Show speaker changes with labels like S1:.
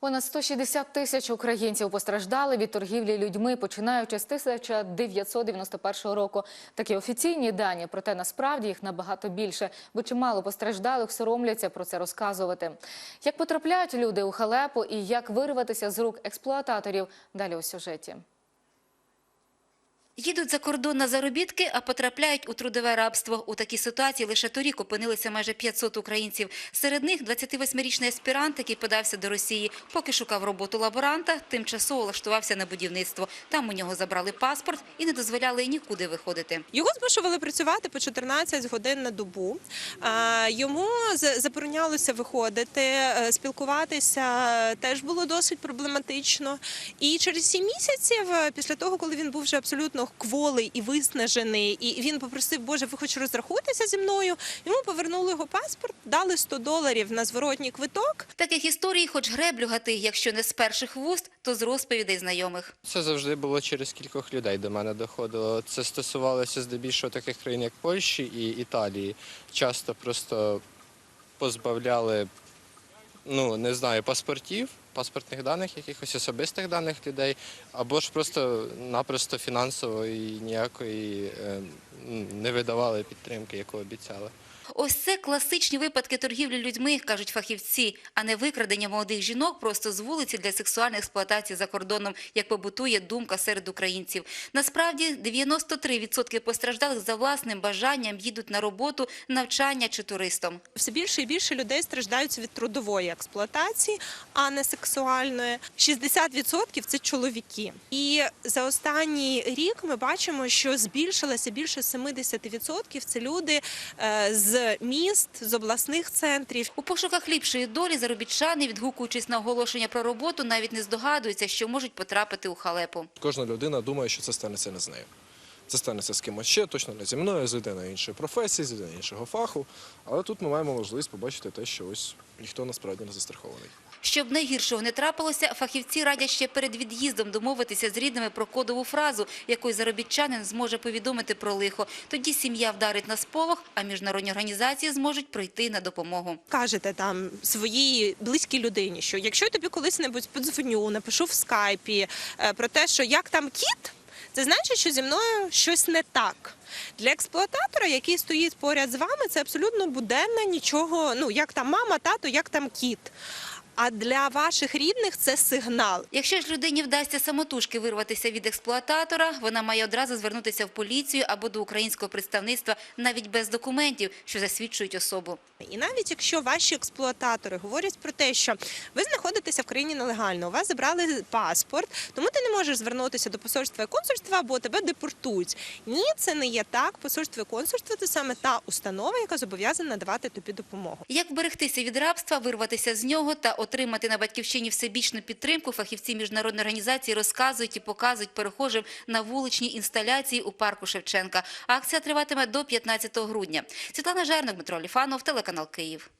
S1: Понад 160 тисяч українців постраждали від торгівлі людьми, починаючи з 1991 року. Такі офіційні дані, проте насправді їх набагато більше, бо чимало постраждалих соромляться про це розказувати. Як потрапляють люди у халепу і як вирватися з рук експлуататорів? Далі у сюжеті.
S2: Їдуть за кордон на заробітки, а потрапляють у трудове рабство. У такій ситуації лише торік опинилися майже 500 українців. Серед них 28-річний аспірант, який подався до Росії. Поки шукав роботу лаборанта, тимчасово влаштувався на будівництво. Там у нього забрали паспорт і не дозволяли нікуди виходити.
S3: Його змушували працювати по 14 годин на добу. Йому заборонялося виходити, е, спілкуватися теж було досить проблематично. І через 7 місяців, е, після того, коли він був вже абсолютно кволий і виснажений, і він попросив, Боже, ви хоч розрахуйтеся зі мною. Йому повернули його паспорт, дали 100 доларів на зворотній квиток.
S2: Таких історій хоч греблю гати, якщо не з перших вуст, то з розповідей знайомих.
S4: Це завжди було через кількох людей до мене доходило. Це стосувалося здебільшого таких країн, як Польщі і Італії. Часто просто позбавляли, ну не знаю, паспортів, паспортних даних, якихось особистих даних людей, або ж просто-напросто фінансово і ніякої е, не видавали підтримки, яку обіцяли.
S2: Ось це класичні випадки торгівлі людьми, кажуть фахівці, а не викрадення молодих жінок просто з вулиці для сексуальної експлуатації за кордоном, як побутує думка серед українців. Насправді 93% постраждалих за власним бажанням їдуть на роботу, навчання чи туристом.
S3: Все більше і більше людей страждають від трудової експлуатації, а не сексуальної. 60% – це чоловіки. І за останній рік ми бачимо, що збільшилося більше 70% – це люди е, з міст, з обласних центрів.
S2: У пошуках ліпшої долі заробітчани, відгукуючись на оголошення про роботу, навіть не здогадуються, що можуть потрапити у халепу.
S5: Кожна людина думає, що це станеться не з нею. Це станеться з кимось ще, точно не зі мною, з людиною іншої професії, з людиною іншого фаху. Але тут ми маємо можливість побачити те, що ось ніхто насправді не застрахований.
S2: Щоб найгіршого не трапилося, фахівці радять ще перед від'їздом домовитися з рідними про кодову фразу, якою заробітчанин зможе повідомити про лихо. Тоді сім'я вдарить на сполох, а міжнародні організації зможуть прийти на допомогу.
S3: Кажете там своїй близькій людині, що якщо я тобі колись-небудь подзвоню, напишу в скайпі е, про те, що як там кіт, це значить, що зі мною щось не так. Для експлуататора, який стоїть поряд з вами, це абсолютно буденне нічого. Ну як там мама, тато, як там кіт. А для ваших рідних це сигнал.
S2: Якщо ж людині вдасться самотужки вирватися від експлуататора, вона має одразу звернутися в поліцію або до українського представництва навіть без документів, що засвідчують особу.
S3: І навіть якщо ваші експлуататори говорять про те, що ви знаходитеся в країні нелегально, у вас забрали паспорт, тому ти не можеш звернутися до посольства і консульства, бо тебе депортують. Ні, це не є так. Посольство і консульство це саме та установа, яка зобов'язана надавати тобі допомогу.
S2: Як вберегтися від рабства, вирватися з нього та отримати на батьківщині всебічну підтримку, фахівці міжнародної організації розказують і показують перехожим на вуличні інсталяції у парку Шевченка. Акція триватиме до 15 грудня. Світлана Жерник, Дмитро Ліфанов, телеканал Київ.